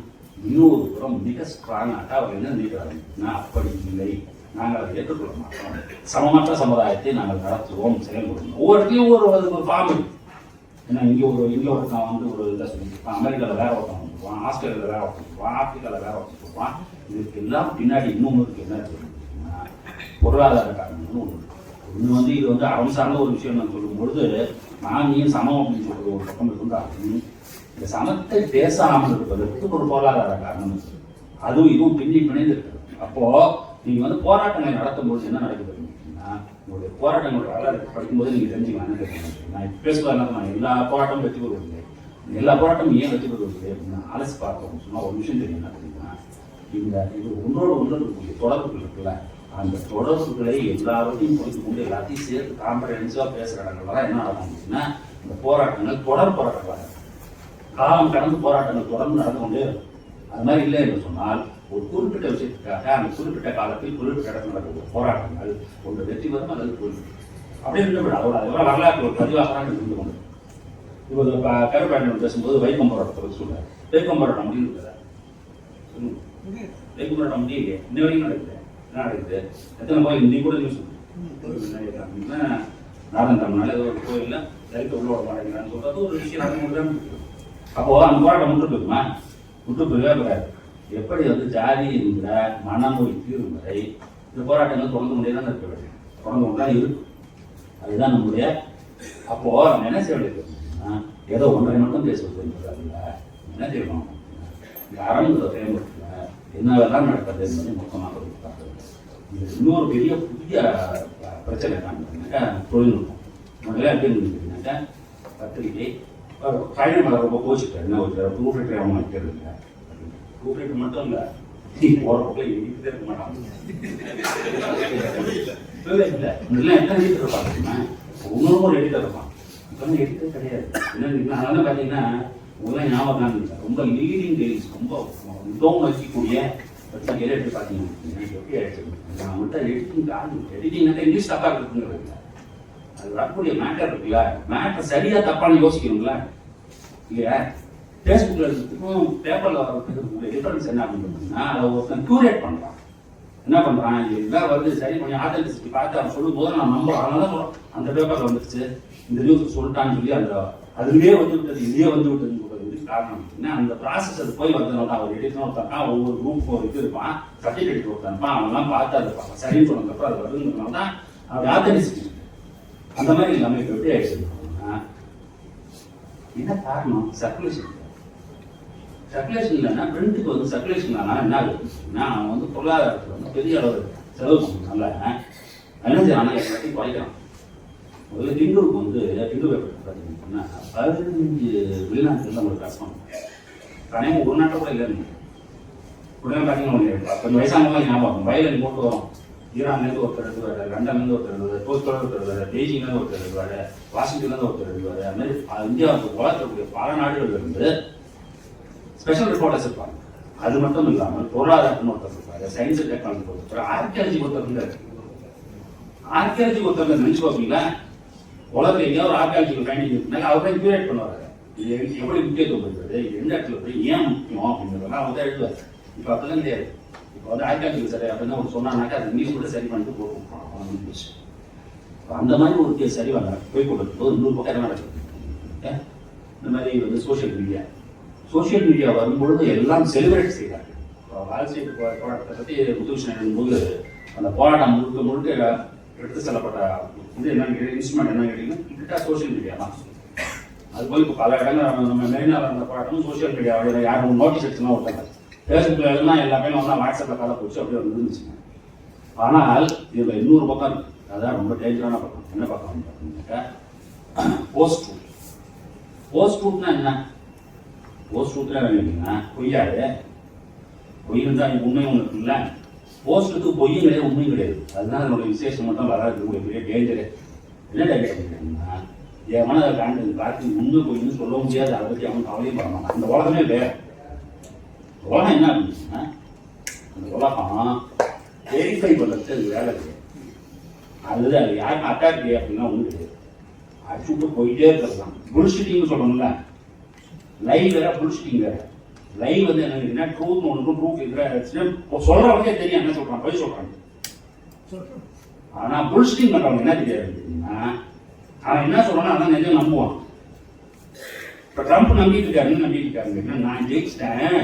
இன்னொரு புறம் மிக ஸ்ட்ராங்காக அவர் என்ன நினைக்கிறாருன்னா அப்படி இல்லை. நாங்கள் அதை ஏற்றுக்கொள்ள மாட்டோம். சமமற்ற சமுதாயத்தை நாங்கள் நடத்துவோம் செயல்படுவோம். ஒவ்வொரு ஒரு ஒரு ஃபார்ம் ஏன்னா இங்கே ஒரு இங்கே ஒருத்தன் வந்து ஒரு இதை சொல்லியிருப்பான் அமெரிக்காவில் வேற ஒருத்தன் வந்துருவான் ஆஸ்திரேலியாவில் வேற ஒருத்தன் இருப்பான் ஆப்பிரிக்காவில் வேற ஒருத்தன் இதுக்கெல்லாம் பின்னாடி இன்னொன்று இருக்கு என்ன இருக்குன்னா பொருளாதார காரணம்னு ஒன்று ஒன்று வந்து இது வந்து அறம் சார்ந்த ஒரு விஷயம் நான் சொல்லும் பொழுது நான் நீ சமம் அப்படின்னு சொல்றது ஒரு பக்கம் இருந்தாலும் இந்த சமத்தை பேசாமல் இருப்பதற்கு ஒரு பொருளாதார காரணம் இருக்கு. அதுவும் இதுவும் பின்னி பிணைந்து இருக்குது அப்போ நீங்க வந்து போராட்டங்களை நடத்தும் என்ன நடக்குது அப்படின்னா உங்களுடைய போராட்டங்களோட வரலாறு படிக்கும்போது நீங்கள் தெரிஞ்சுக்கலாம் நான் பேசுவேன் என்ன நான் எல்லா போராட்டமும் வெற்றி பெறுவதில்லை. எல்லா போராட்டமும் ஏன் வெற்றி பெறுவதில்லை அப்படின்னு அலசி பார்க்கணும் சும்மா ஒரு விஷயம் தெரியும் என்ன தெரியும்? இந்த இது ஒன்றோடு ஒன்று இருக்கக்கூடிய தொடர்புகள் இருக்குல்ல அந்த தொடர்புகளை எல்லாரோடையும் புரிந்து கொண்டு எல்லாத்தையும் சேர்த்து காம்பரன்ஸாக பேசுகிற இடங்கள்ல தான் என்ன நடக்கும் அப்படின்னா இந்த போராட்டங்கள் தொடர் போராட்டங்களாக காலம் கடந்து போராட்டங்கள் தொடர்ந்து நடந்து கொண்டே இருக்கும். அது மாதிரி இல்லை என்று சொன்னால் ஒரு குறிப்பிட்ட விஷயத்துக்காக அந்த குறிப்பிட்ட காலத்தில் குறிப்பிட்ட இடத்தில் நடக்கக்கூடிய போராட்டங்கள் ஒன்று வெற்றி பெறும் அல்லது தோல்வி அப்படி இருக்க அதோட அதோட வரலாற்று ஒரு பதிவாக தான் இருந்து கொண்டு இப்போ இந்த பேசும்போது வைக்கம் போராட்டத்தை பற்றி சொல்றாரு. வைக்கம் போராட்டம் முடிவு இருக்கிறதா சொல்லுங்க. வைக்கம் போராட்டம் முடியலையே இன்ன வரைக்கும் நடக்குது. என்ன நடக்குது? எத்தனை கோயில் இன்னைக்கு கூட நியூஸ் நாதன் தமிழ்நாடு ஏதோ ஒரு கோயிலில் தரிக்க உள்ள மாட்டேங்கிறான்னு சொல்றது ஒரு விஷயம். நடந்து. அப்போ அந்த போராட்டம் முட்டு போயிருமா முட்டு போயவே போகாது எப்படி வந்து ஜாதி என்கிற மனமொழி தீர்வு வரை இந்த போராட்டங்கள் தொடர்ந்து கொண்டே தான் இருக்க வேண்டும். தொடர்ந்து கொண்டு தான் இருக்கும். அதுதான் நம்முடைய அப்போ நம்ம என்ன செய்ய வேண்டியது ஏதோ ஒன்றை மட்டும் பேசுவது என்பதல்ல என்ன செய்யணும்? இந்த அரங்குற ஃப்ரேம்வொர்க்கில் என்னவெல்லாம் நடக்குது என்பதை மொத்தமாக பார்க்க இது இன்னொரு பெரிய புதிய பிரச்சனை பிரச்சனை பார்த்தீங்கன்னாக்கா தொழில்நுட்பம். முதல்ல எப்படி இருந்துச்சுனாக்கா பத்திரிகை பயணம் ரொம்ப கோச்சிட்டாரு என்ன ஒரு ப்ரூஃப் ரைட்டர் அவன் வைக்கிறது ப்ரூஃப் ரைட்டர் மட்டும் இல்லை. நீ போகிற பக்கம் எங்கிட்டே இருக்க மாட்டான். இல்லை இல்லை. முன்னெல்லாம் எத்தனை எடிட்டர் இருப்பாங்க தெரியுமா? இன்னொரு ஒரு எடிட்டர் இருப்பான் இப்போ வந்து கிடையாது. என்ன அதனால பார்த்தீங்கன்னா உங்களாம் ஞாபகம் இல்லை ரொம்ப லீடிங் டெய்லிஸ் ரொம்ப மிகவும் வச்சிக்கூடிய பத்திரிகையில் எடுத்து பார்த்தீங்கன்னா. எப்படி நான் மட்டும் எடிட்டிங் ஆரம்பிச்சு எடிட்டிங்னாக்கா இங்கிலீஷ் தப்பாக இருக்குங்கிறது இல்லை அது வரக்கூடிய மேட்டர் இருக்குல்ல? மேட்டர் சரியாக தப்பான்னு யோசிக்கணுங்களா இல்லையா? ஃபேஸ்புக்கில் இருக்கிறதுக்கும் பேப்பரில் வர்றதுக்கும் டிஃபரன்ஸ் என்ன அப்படின்னு அதை ஒருத்தன் க்யூரேட் பண்ணுறான் என்ன பண்ணுறான் இதெல்லாம் வந்து சரி பண்ணி ஆத்தென்டிசிட்டி பார்த்து அவன் சொல்லும் போது நான் நம்புறேன். அதனால தான் அந்த பேப்பரில் வந்துருச்சு. இந்த நியூஸ் சொல்லிட்டான்னு சொல்லி அந்த அதுலேயே வந்து விட்டது இதுலேயே வந்து விட்டது காரணம் என்ன அந்த ப்ராசஸ் அது போய் வந்ததுனால தான் அவர் எடிட்டர் ஒருத்தனா ஒவ்வொரு ரூம் ஒரு இது இருப்பான் சர்டிஃபிகேட் எடிட்டர் அவன்லாம் பார்த்து அதை பார்ப்பான். சரின்னு சொன்னதுக்கப்புறம் அது வருதுங்கிறனால தான் அப்படி ஆத்தென்டிசிட்டி அந்த மாதிரி இல்லாமல் இப்போ எப்படி ஆயிடுச்சு என்ன காரணம் சர்க்குலேஷன் சர்க்குலேஷன் இல்லைன்னா பிரிண்ட்டுக்கு வந்து சர்க்குலேஷன் ஆனால் என்ன ஆகுதுன்னா அவன் வந்து பொருளாதாரத்தில் வந்து பெரிய அளவு செலவு பண்ணனால என்ன செய்யறான் எல்லாத்தையும் குறைக்கிறான் முதல்ல திண்டூருக்கு வந்து திண்டு பேப்பர் பார்த்தீங்கன்னா பதினஞ்சு வெளிநாட்டுகள் நம்மளுக்கு கஷ்டம் கனையும் ஒரு நாட்டை கூட இல்லைன்னு. உடனே பார்த்தீங்கன்னா கொஞ்சம் வயசானவங்க ஞாபகம் வயலில் போட்டு வரும். ஈரான்லேருந்து ஒருத்தர் எழுதுவார் லண்டன்லேருந்து ஒருத்தர் எழுதுவார் டோக்கியோல ஒருத்தர் எழுதுவார் பெய்ஜிங்லேருந்து ஒருத்தர் எழுதுவார் வாஷிங்டன்லேருந்து ஒருத்தர் எழுதுவார் அது மாதிரி இந்தியாவுக்கு உலகக்கூடிய பல நாடுகள்ல இருந்து ஸ்பெஷல் ரிப்போர்ட்டர்ஸ் இருப்பாங்க. அது மட்டும் இல்லாமல் பொருளாதாரத்துன்னு ஒருத்தர் இருப்பார். சயின்ஸ் டெக்னாலஜி ஒருத்தர் ஆர்கியாலஜி ஒருத்தர் இருந்தார். ஆர்கியாலஜி ஒருத்தர் நினைச்சு உலகத்தில் எங்கேயாவது ஒரு ஆர்காலஜிக்கல் ஃபைண்டிங் இருக்குனால அவர் தான் கியூரேட் பண்ணுவாரு. இது எப்படி முக்கியத்துவம் பெறுறது இது எந்த இடத்துல போய் ஏன் முக்கியம் அப்படிங்கிறதெல்லாம் அவர் தான் எழுதுவார். இப்போ அப்பெல்லாம் கிடையாது இப்போ வந்து ஆர்காலஜிக்கல் சரி அப்படின்னு அவர் சொன்னானாக்கா அது இங்கிலீஷ் கூட சரி பண்ணிட்டு போகும் விட்டுருவாங்க. அந்த மாதிரி ஒரு கேஸ் சரி வந்தாங்க போய் கொடுக்கும் போது நூறு பக்கம் நடக்குது. இந்த மாதிரி வந்து சோஷியல் மீடியா சோஷியல் மீடியா வரும்பொழுது எல்லாம் செலிப்ரேட் செய்கிறாங்க இப்போ வால் ஸ்ட்ரீட் போராட்டத்தை பற்றி முத்துகிருஷ்ணன் எழுதும்போது அந்த போராட்டம் முழுக்க முழுக்க எடுத்து செல்லப்பட்ட இது என்ன இன்ஸ்ட்ருமெண்ட் என்ன கேட்டீங்கன்னா கிட்டா சோஷியல் மீடியா தான் அது போய் இப்போ பல இடங்கள் நம்ம- நம்ம மெரினால இருந்த போராட்டமும் சோஷியல் மீடியாவில் யாரும் நோட்டீஸ் எடுத்துனா விட்டாங்க ஃபேஸ்புக்கில் எல்லாம் எல்லாமே ஒன்றா வாட்ஸ்அப்பில் காலை போச்சு அப்படியே வந்து இருந்துச்சுங்க ஆனால் இதில் இன்னொரு பக்கம் இருக்குது அதுதான் ரொம்ப டேஞ்சரான பக்கம். என்ன பக்கம் பார்த்தீங்கன்னாக்கா போஸ்ட் ரூட் போஸ்ட் ரூட்னா என்ன? போஸ்ட் ட்ரூத்னா என்னன்னா பொய்யாது. பொய்னு தான் உண்மை ஒன்று இருக்குல்ல போஸ்ட்டுக்கு பொய்யும் கிடையாது உண்மையும் கிடையாது. அதுதான் நம்மளுடைய விசேஷம் மட்டும் வராது. பெரிய டேஞ்சரு என்ன டேஞ்சர்னா அப்படின்னா அதை காண்டு பார்த்து உண்மை பொய்னு சொல்ல முடியாது. அதை பற்றி அவன் கவலையும் பண்ண மாட்டான். அந்த உலகமே வேற. உலகம் என்ன அப்படின்னா அந்த உலகம் வெரிஃபை பண்ணுறது அது வேலை கிடையாது அது அது யாருக்கும் அட்டாக் அப்படின்னா ஒன்றும் கிடையாது. அடிச்சு விட்டு போயிட்டே இருக்கலாம் புல்ஷிட்டிங்னு சொல்லணும்ல. லைவ் வேற புல்ஷிட்டிங் வேற. லைவ் வந்து என்ன ட்ரூத் ஒன்று ப்ரூஃப் இருக்கிற சொல்றவங்க தெரியும் என்ன சொல்றான் போய் சொல்றாங்க ஆனா புல்ஸ்டிங் பண்றவங்க என்ன தெரியாது தெரியுமா? அவன் என்ன சொல்றான் அதான் நிஜம் நம்புவான். இப்ப ட்ரம்ப் நம்பிட்டு இருக்காருன்னு நம்பிட்டு இருக்காரு என்ன நான் ஜெயிச்சிட்டேன்.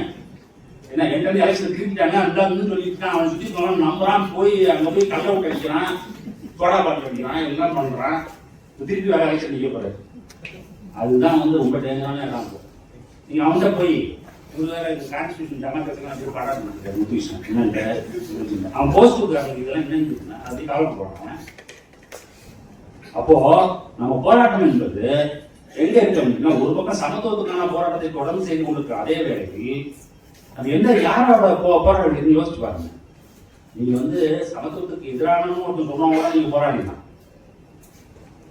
என்ன என்கிட்ட எலெக்ஷன் திருப்பிட்டாங்க அந்த வந்து சொல்லிட்டான் அவன் சுத்தி சொன்னான் நம்புறான் போய் அங்க போய் கள்ள விட்டு அடிக்கிறான் சோடா பாட்டு அடிக்கிறான் எல்லாம் பண்றான். திருப்பி வேற எலெக்ஷன் நிக்க போறாரு. அதுதான் வந்து ரொம்ப டேஞ்சரான இடம். நீங்க அவன்கிட்ட போய் கான்ஸ்டியூஷன் ஜனகத்துலாம் அப்படி பாடாது முத்துகிருஷ்ணன் என்னன்ட்டு அவன் போஸ்ட் கொடுக்குறாங்க இதெல்லாம் என்னன்னு இருக்குன்னா, அப்படி கவலை போடுறான் அப்போ நம்ம போராட்டம் என்பது எங்க இருக்கு அப்படின்னா ஒரு பக்கம் சமத்துவத்துக்கான போராட்டத்தை தொடர்ந்து செய்து கொண்டிருக்கிற அதே வேளையில் அது எந்த யாரோட போ போராட்டம் இருக்குன்னு யோசிச்சு பாருங்க. நீங்க வந்து சமத்துவத்துக்கு எதிரானன்னு ஒருத்தன் சொன்னவங்க கூட நீங்க போராடினா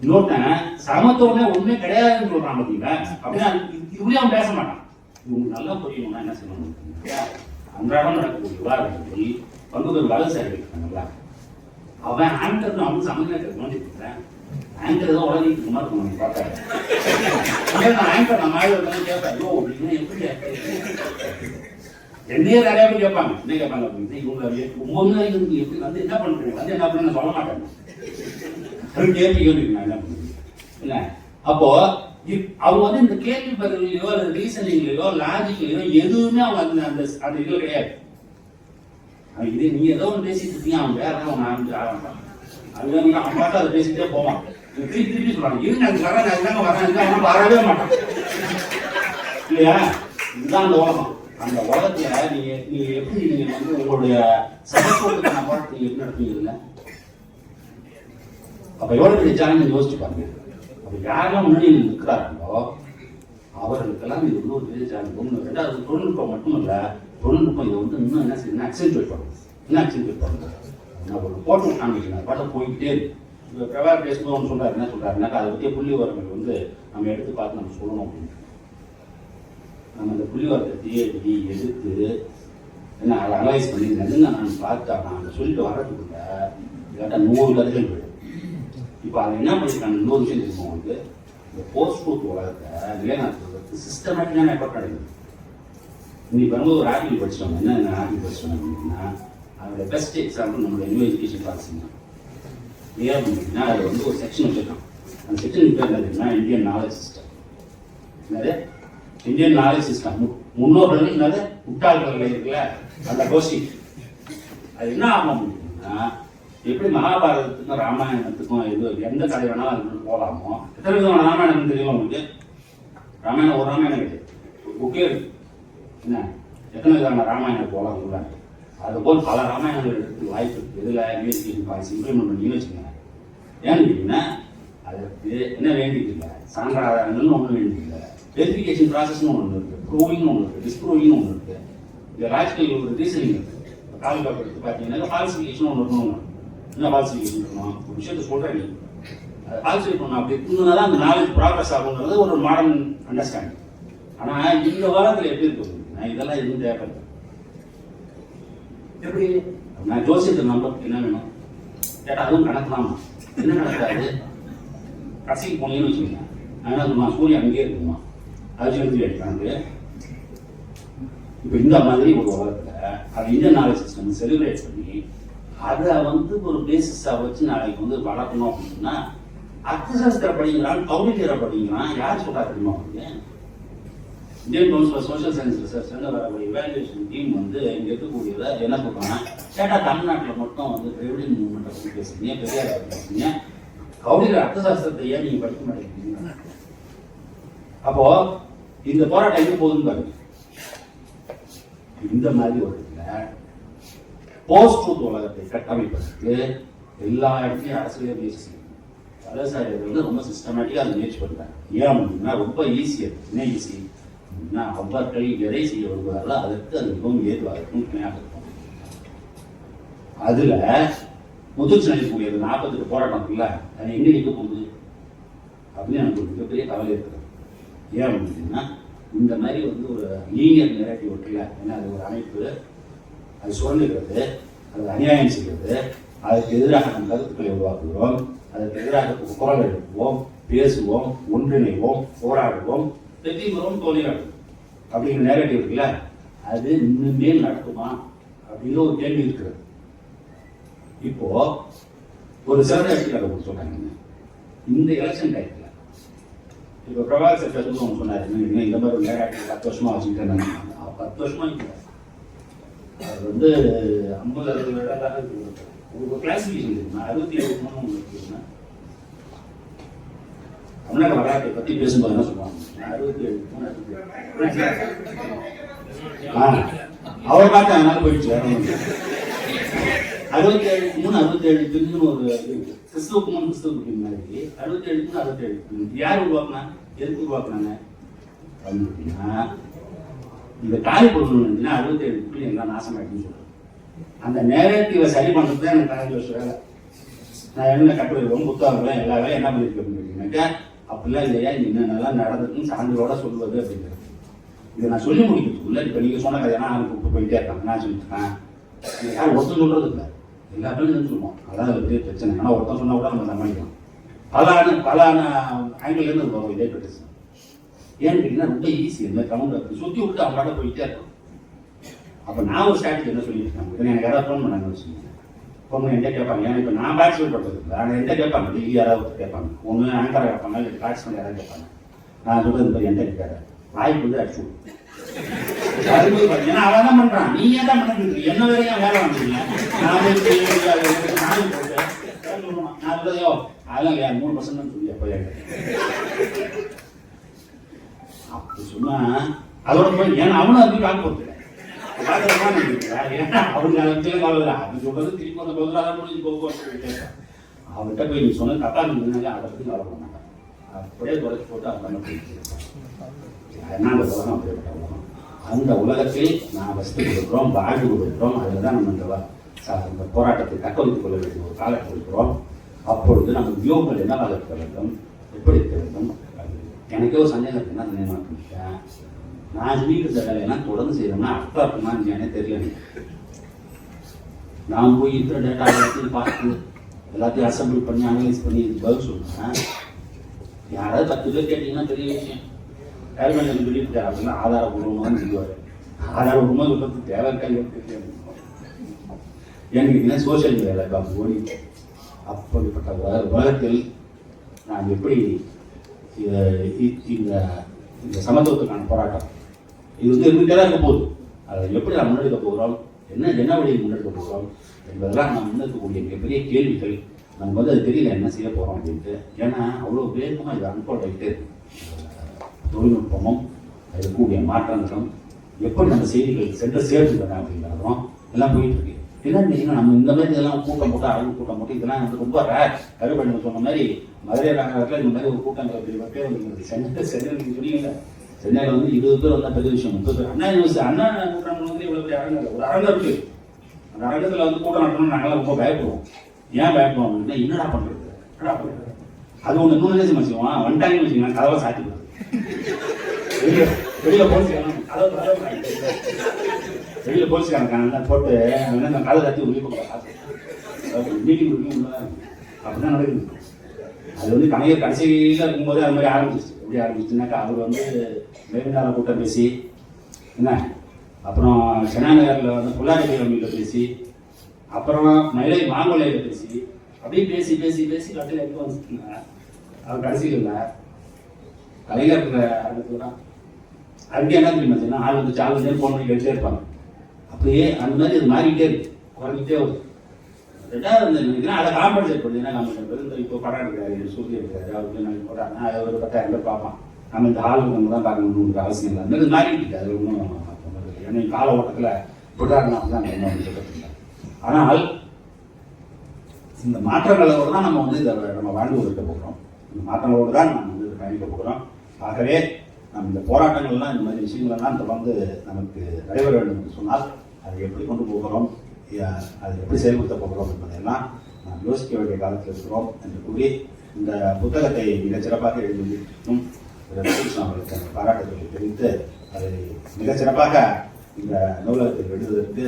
இன்னொருத்தன் சமத்துவமே ஒண்ணுமே கிடையாதுன்னு சொல்றான் பாத்தீங்களா அப்படின்னா இப்படி அவன் பேச மாட்டான். உங்களுக்கு நல்லா புரியணும்னா என்ன செய்யணும்? அன்றாடம் நடக்கக்கூடிய விவாதங்களில் பங்கு பெறும் வலதுசாரிகள் இருக்காங்களா அவன் ஆங்கர் தான் அவன் சமநிலை நோண்டிருக்கிறேன் ஆங்கர் தான் உடனே இருக்க மாதிரி இருக்கும் பார்த்தாரு ஆங்கர் நம்ம ஆள் வந்து கேட்பேன் ஐயோ அப்படின்னு எப்படி என்னையே நிறைய பேர் கேட்பாங்க. என்ன கேட்பாங்க அப்படின்னா இவங்க ஒன்பது நாளைக்கு வந்து எப்படி வந்து என்ன பண்ணுறீங்க வந்து என்ன பண்ண சொல்ல மாட்டாங்க ஒரு கேள்வி கேள்வி நான் என்ன பண்ணுறேன் இல்லை அப்போ அவங்க வந்து இந்த கேள்வி பதிலையோ அல்லது ரீசனிங்லையோ லாஜிக்லையோ எதுவுமே அவங்க அந்த அந்த அந்த இதுல கிடையாது. இது நீ ஏதோ ஒன்று பேசிட்டு இருக்கீங்க அவன் வேற அவன் ஆரம்பிச்சு ஆரம்பிப்பான். அது வந்து அவன் பார்த்து அதை பேசிட்டே போவான். திருப்பி திருப்பி சொல்றாங்க இருங்க அது வரேன் அது தாங்க வரேன் அவன் வரவே மாட்டான். இல்லையா? இதுதான் அந்த உலகம். அந்த உலகத்துல நீங்க நீங்க எப்படி நீங்க வந்து உங்களுடைய சமத்துவத்துக்கான போராட்டத்தை எப்படி நடத்துவீங்க அப்ப எவ்வளவு பெரிய சேலஞ்சு யோசிச்சு பாருங்க. யாரெல்லாம் முன்னாடி இருக்கிறார்களோ அவர்களுக்கெல்லாம் இது வந்து ஒரு பெரிய சேலஞ்ச் ரெண்டாவது தொழில்நுட்பம் மட்டும் இல்லை தொழில்நுட்பம் இதை வந்து இன்னும் என்ன செய்யணும் அக்சென்ட் பண்ணும் என்ன அக்சென்ட் பண்ணும் நான் ஒரு போட்டு காமிக்கிறேன். படம் போய்கிட்டே இருக்கு. இப்போ பிரபார் பேசணும்னு சொல்கிறார் என்ன சொல்கிறாருனாக்கா அதை பற்றிய புள்ளி உரங்கள் வந்து நம்ம எடுத்து பார்த்து நம்ம சொல்லணும் அப்படின்னு. நம்ம அந்த புள்ளி உரத்தை தேடி எடுத்து என்ன அதை அனலைஸ் பண்ணி நல்லா நான் பார்த்தா நான் சொல்லிட்டு வர்றதுக்குள்ள இல்லாட்டா நூறு கதைகள் போயிடும் இப்போ அதை என்ன பண்ணியிருக்காங்க இன்னொரு விஷயம் வந்து உங்களுக்கு? இந்த போஸ்ட் ட்ரூத் உலகத்தை நிலைநாட்டுறதுக்கு சிஸ்டமேட்டிக்கான எஃபர்ட் கிடைக்குது நீ வரும்போது ஒரு ஆர்டிகல் படிச்சிட்டோம் என்ன ஆர்டிகல் படிச்சோம் அப்படின்னா அதோட பெஸ்ட் எக்ஸாம்பிள் நம்மளோட நியூ எஜுகேஷன் பாலிசிங்க ஏன் அப்படின்னா அதில் வந்து ஒரு செக்ஷன் வச்சுருக்கான். அந்த செக்ஷன் பேர் என்னதுன்னா இந்தியன் நாலேஜ் சிஸ்டம் என்னது? இந்தியன் நாலேஜ் சிஸ்டம் முன்னோர்கள் என்னது? முட்டாள்கள் இருக்குல்ல? அந்த கோஷி அது என்ன ஆகும் அப்படின்னா எப்படி மகாபாரதத்துக்கும் ராமாயணத்துக்கும் எது எந்த கதை வேணாலும் அது போகலாமோ எத்தனை விதமான ராமாயணம் தெரியுமா உங்களுக்கு? ராமாயணம் ஒரு ராமாயணம் கிடையாது. ஒரு புக்கே இருக்கு. என்ன? எத்தனை விதமான ராமாயணம் போகலாம் சொல்லுவாங்க அதுபோல் பல ராமாயணங்கள் எடுத்து வாய்ப்பு இருக்குது இதில் யூஎஸ்கேஷன் பாலிசி இம்ப்ளிமெண்ட் பண்ணி வச்சுக்கோங்க. ஏன்னு கேட்டிங்கன்னா அதற்கு என்ன வேண்டியது இல்லை. சான்ற ஒன்றும் வேண்டியது இல்லை. வெரிஃபிகேஷன் ப்ராசஸ்னு ஒன்று இருக்குது ப்ரூவிங்னு ஒன்று இருக்குது டிஸ்ப்ரூவிங்னு ஒன்று இருக்குது இந்த லாஜிக்கல் ஒரு ரீசனிங் இருக்குது கால் பேப்பர் எடுத்து பார்த்தீங்கன்னா ஃபால்சிஃபிகேஷன் ஒன்று இருக்கணும் என்ன ஃபால்சிஃபிகேஷன் இருக்கணும் ஒரு விஷயத்தை சொல்கிறேன் நீ. ஃபால்சிஃபை பண்ணணும் அப்படி இருந்தால் தான் அந்த நாலேஜ் ப்ராக்ரஸ் ஆகுங்கிறது ஒரு மாடர்ன் அண்டர்ஸ்டாண்டிங் ஆனால் இந்த வாரத்தில் எப்படி இருக்குது நான் இதெல்லாம் எதுவும் தேவையில்லை. எப்படி? நான் ஜோசியத்தை நம்பருக்கு என்ன வேணும்? கேட்டால் அதுவும் கணக்குலாமா என்ன கணக்காது கடைசிக்கு போனீங்கன்னு வச்சுக்கோங்க. சொல்லுமா சூரியன் அங்கேயே இருக்குமா? அது சொல்லி கணக்கு இப்போ இந்த மாதிரி ஒரு உலகத்தில் அது இந்தியன் நாலேஜ் சிஸ்டம் செலிப்ரேட் பண்ணி அதை வந்து ஒரு பேசிஸாக வச்சு நாளைக்கு வந்து வளர்க்கணும் அப்படின்னா அர்த்தசாஸ்திர படிக்கிறான் கௌடிக்கிற படிக்கிறான் யார் சொல்றா தெரியுமா உங்களுக்கு? Indian council of social science research வரக்கூடிய இவாலுவேஷன் டீம் வந்து இங்கே இருக்கக்கூடியதை என்ன சொல்றாங்க கேட்டா தமிழ்நாட்டில் மட்டும் வந்து திராவிடியன் மூவ்மெண்ட்டை பற்றி பேசுறீங்க பெரியார் பேசுறீங்க. கௌடியில் அர்த்தசாஸ்திரத்தை ஏன் நீங்கள் படிக்க மாட்டேங்கிறீங்க? அப்போ இந்த போராட்டம் எங்கே போகுதுன்னு பாருங்க. இந்த மாதிரி ஒரு இடத்துல போஸ்ட் ட்ரூத் உலகத்தை கட்டமைப்பதற்கு எல்லா இடத்துலையும் அரசியலே முயற்சி செய்யும் வந்து ரொம்ப சிஸ்டமேட்டிக்காக அதை முயற்சி பண்ணுறாங்க ஏன் அப்படின்னா ரொம்ப ஈஸியாக என்ன ஈஸி அப்படின்னா அவர்கள் எதை செய்ய வருவதாலோ அதற்கு அது மிகவும் ஏதுவாக இருக்கும் துணையாக இருக்கும். அதில் முதிர்ச்சி நினைக்கக்கூடியது நாற்பத்தெட்டு போராட்டம் இருக்குல்ல அது எங்கே நிற்க போகுது? அப்படின்னு எனக்கு ஒரு மிகப்பெரிய கவலை இருக்குது ஏன் அப்படின்னா இந்த மாதிரி வந்து ஒரு லீனியர் நெரேட்டிவ் இருக்குல்ல ஏன்னா அது ஒரு அமைப்பு. அது சொல்லுகிறது அது அநியாயம் செய்கிறது. அதுக்கு எதிராக நம் கருத்துக்களை உருவாக்குகிறோம். அதுக்கு எதிராக குரல் எழுப்புவோம் பேசுவோம் ஒன்றிணைவோம் போராடுவோம். வெற்றி பெறுவோம் தோல்வியாடுவோம் அப்படிங்கிற நேரடிவ் இருக்குல்ல? அது இன்னுமே நடக்குமா? அப்படின்னு ஒரு கேள்வி இருக்கிறது. இப்போ ஒரு சிறந்த எடுத்துக்காட்டு ஒன்று சொன்னாங்க. இந்த எலெக்ஷன் டைத்தில் இப்போ பிரபாகர் சார் ஒன்று சொன்னார். இந்த மாதிரி ஒரு நேரம் பத்து வருஷமா வச்சுக்கிட்டேன் பத்து வருஷமா இல்லை. அது வந்து ஐம்பது அறுபது வருடங்களாக இருக்கு. ஒரு கிளாசிஃபிகேஷன் இருக்குமா அறுபத்தி ஏழு மூணு உங்களுக்கு இருக்குமா தமிழக வரலாற்றை பற்றி பேசும்போது என்ன சொல்லுவாங்க? அறுபத்தி ஏழு மூணு அறுபத்தி ஆ, அவர் பார்த்து அதனால போயிடுச்சு வேற ஒண்ணும் அறுபத்தி ஏழு மூணு அறுபத்தி ஏழு பிரிஞ்சுன்னு ஒரு இது. இருக்கு. கிறிஸ்துவுக்கு மூணு கிறிஸ்துவுக்கு மாதிரி. அறுபத்தி ஏழு மூணு அறுபத்தி ஏழு யார் உருவாக்குனாங்க எதுக்கு உருவாக்குனாங்க? அப்படின்னு இந்த காலி பொருள் இருந்துச்சுன்னா அறுபத்தி ஏழு புள்ளி எல்லாம் நாசமாயிடுன்னு சொல்லுவாங்க அந்த நேரத்தை சரி பண்ணுறது தான் எனக்கு நாலஞ்சு வருஷம் வேலை. நான் என்ன கட்டுரைகளும் புத்தகங்களும் எல்லா வேலையும் என்ன பண்ணியிருக்கேன் அப்படின்னு அப்படிலாம் இல்லையா என்ன நல்லா நடந்ததுன்னு சான்றிதழோட சொல்வது அப்படிங்கிறது. இதை நான் சொல்லி முடிக்கிறதுக்குள்ள இப்போ நீங்கள் சொன்ன கதையெல்லாம் நான் கூப்பிட்டு போயிட்டே இருக்காங்க நான் சொல்லிட்டுருக்கேன் யாரும் ஒருத்தன் சொல்கிறது இல்லை. எல்லா பேரும் சொல்லுவோம் அதான் அது பெரிய பிரச்சனை. ஆனால் ஒருத்தன் சொன்னால் கூட நம்ம சமாளிக்கலாம். பல ஆன பல ஆங்கிலேருந்து வரும் இதே பிரச்சனை ஏன்னு கேட்டீங்கன்னா ரொம்ப ஈஸி இந்த கவுண்டர் சுற்றி விட்டு அவங்களால போயிட்டே இருக்கும் அப்போ நான் ஒரு ஸ்ட்ராட்டஜி என்ன சொல்லியிருக்கேன்? இருக்கேன் இப்போ எனக்கு யாராவது ஃபோன் பண்ணாங்கன்னு வச்சுக்கோங்க. ஃபோன் பண்ணி என்கிட்ட கேட்பாங்க. ஏன்னா இப்போ நான் பேட்ஸ்மேன் பண்ணுறது இல்லை. ஆனால் என்கிட்ட கேட்பாங்க. டெய்லி யாராவது ஒருத்தர் கேட்பாங்க. ஒன்று ஆங்கரை கேட்பாங்க இல்லை பேட்ஸ்மேன் யாராவது கேட்பாங்க. நான் சொல்கிறது இந்த மாதிரி என்கிட்ட கேட்காத. வாய்ப்பு வந்து அடிச்சு ஏன்னா அவன் தான் பண்ணுறான் நீ ஏன் தான் பண்ணிட்டு என்ன வரையும் வேலை வாங்குறீங்க? நான் நானும் நான் சொல்லுவேன். அதெல்லாம் மூணு பர்சன்ட் தான் சொல்லி அப்போ அப்படி சொன்னா அதோட போய் ஏன்னா அவனும் அதுக்கு பார்க்க போகிறது அவங்க நினைச்சாலும் கவலை அது சொல்றது திருப்பி அந்த பதிலாக தான் முடிஞ்சு போகும் அவன்கிட்ட போய் நீ சொன்ன தப்பா இருந்ததுனால அதை பற்றி கவலை பண்ண மாட்டாங்க அப்படியே குறைச்சி போட்டு அந்த மாதிரி என்ன அந்த உலகம் அப்படிப்பட்ட அந்த உலகத்தில் நான் வசதி கொடுக்குறோம் வாழ்வு கொடுக்குறோம் அதில் தான் நம்ம இந்த வ- போராட்டத்தை தக்க வைத்துக் கொள்ள வேண்டிய ஒரு காலத்தில் இருக்கிறோம் அப்பொழுது நம்ம வியூகங்கள் என்ன வளர்க்க வேண்டும்? எப்படி இருக்க வேண்டும்? எனக்கே ஒரு சந்தேகம் இருக்கு. என்ன சந்தேகமா நான் சொல்லிட்டு வேலையெல்லாம் தொடர்ந்து செய்யணும்னா அர்த்தம் இருக்குமா எனக்கு தெரியல நான் போய் இருக்கிற டேட்டா எல்லாத்தையும் பார்த்து எல்லாத்தையும் அசம்பிள் பண்ணி அனலைஸ் பண்ணி இது பதில் சொல்லுவேன் யாராவது பத்து பேர் கேட்டீங்கன்னா பெரிய விஷயம். கல்வெண்ணில் சொல்லிட்டு அப்படின்னா ஆதாரபூர்வமாக சொல்லுவார். ஆதாரபூர்வமாக சொல்றது. தேவை கல்வி எனக்கு. சோசியல் மீடியாவில் அப்படி ஓடி அப்படிப்பட்ட உலகத்தில் நான் எப்படி இதை இ- இந்த இந்த சமத்துவத்துக்கான போராட்டம். இது வந்து இருந்துகிட்டே தான் இருக்க போகுது. அதை எப்படி நாம் முன்னெடுக்க போகிறோம்? என்ன என்ன வழியில் முன்னெடுக்க போகிறோம்? என்பதெல்லாம் நாம் முன்னெடுக்கக்கூடிய மிகப்பெரிய கேள்விகள். நமக்கு வந்து அது தெரியல என்ன செய்ய போகிறோம் அப்படின்ட்டு. ஏன்னா அவ்வளோ வேகமாக இது அன்ஃபோல்ட் ஆகிட்டே இருக்கு. தொழில்நுட்பமும் அதில் இருக்கக்கூடிய மாற்றங்களும் எப்படி நம்ம செய்திகள் சென்று சேர்த்துக்கிறேன் அப்படிங்கிறதும் எல்லாம் போயிட்டு இருக்கு. இதெல்லாம் பார்த்தீங்கன்னா நம்ம இந்த மாதிரி இதெல்லாம் கூட்டம் போட்டு அரங்கு கூட்டம் போட்டு இதெல்லாம் வந்து ரொம்ப ரேர் கருப்பண்ணு சொன்ன மாதிரி மதுரை நகரத்தில் இந்த மாதிரி ஒரு கூட்டங்கள் அப்படி பேர் வந்துருக்குது சென்னை சென்னையில் நீங்கள் சொன்னீங்கல்ல சென்னையில் வந்து இருபது பேர் வந்தால் பெரிய விஷயம். முப்பது பேர். அண்ணா யூனிவர்சிட்டி அண்ணா கூட்டம் வந்து இவ்வளோ பெரிய அரங்கம் ஒரு அரங்கம் இருக்குது அந்த அரங்கத்தில் வந்து கூட்டம் நடத்தணும்னு நாங்களாம் ரொம்ப பயப்படுவோம். ஏன் பயப்படுவோம் அப்படின்னா என்னடா பண்ணுறது என்னடா பண்ணுறது அது ஒன்று இன்னொன்று வச்சுக்குவோம் செய்வோம் வந்துட்டாங்கன்னு வச்சுக்கோங்க. கதவை சாத்தி வெளியே வெளிய வெளியில போலீஸ்காரன் கதவை கதவு சாத்திடுறது. வெளியில போலீஸ்காரன் போட்டு அவன் என்ன அந்த காலை கத்தி உள்ளே போட்டு மீட்டிங் அப்படிதான் நடக்குது. அது வந்து கலைஞர் கடைசியில் இருக்கும்போது அது மாதிரி ஆரம்பிச்சிச்சு எப்படி ஆரம்பிச்சுனாக்கா அவர் வந்து மேல்நாள கூட்டம் பேசி என்ன? அப்புறம் சென்னாநகரில் வந்து புல்லாரி கிளம்பியில் பேசி அப்புறம் மயிலை மாங்கொல்லையில் பேசி அப்படியே பேசி பேசி பேசி கடையில் எப்போ வந்துச்சுன்னா அவர் கடைசியில் இல்லை. கலைஞர் இருக்கிற இடத்துல தான். அதுக்கு என்ன தெரியுமா செய்யணும்? ஆள் வந்து சால் வந்து ஃபோன் பண்ணி கேட்டே இருப்பாங்க. அப்படியே அந்த மாதிரி அது மாறிக்கிட்டே இருக்கு. குறைஞ்சிட்டே வருது ரெண்டாவது வந்து நினைக்கிறேன் அதை காம்பன்சேட் பண்ணி என்ன நம்ம இந்த இப்போ படம் எடுக்கிறாரு சூரிய எடுக்கிறாரு அவருக்கு நாங்கள் போட்டாங்க அது ஒரு பத்தாயிரம் பேர் பார்ப்பான். நம்ம இந்த ஆள் நம்ம தான் பார்க்கணுன்ற அவசியம் இல்லை. அந்த மாதிரி மாறிட்டு இருக்கு. அது ஒன்றும் ஏன்னா கால ஓட்டத்தில் இப்படிதான் தான் தான் நம்ம வந்து சொல்லிட்டு ஆனால் இந்த மாற்றங்களோடு தான் நம்ம வந்து இதை நம்ம வாழ்ந்து கொண்டிருக்க போகிறோம் இந்த மாற்றங்களோடு தான் நம்ம வந்து இதை பயணிக்க போகிறோம் ஆகவே நம்ம இந்த போராட்டங்கள்லாம் இந்த மாதிரி விஷயங்களெல்லாம் தொடர்ந்து நமக்கு நடைபெற வேண்டும் என்று சொன்னால் அதை எப்படி கொண்டு போகிறோம்? அதை எப்படி செயல்படுத்த போகிறோம் என்பதையெல்லாம் நாம் யோசிக்க வேண்டிய காலத்தில் இருக்கிறோம் என்று கூறி இந்த புத்தகத்தை மிகச் சிறப்பாக எழுதியிருக்கும் ரவிகிருஷ்ணன் அவர்களுக்கு அந்த பாராட்டுகளை தெரிவித்து அதை மிகச்சிறப்பாக இந்த நூலகத்தில் எழுதுவதற்கு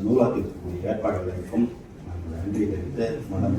நூலகத்திற்கு ஏற்பாடுகளுக்கும் நன்றி தெரிவித்து மனம்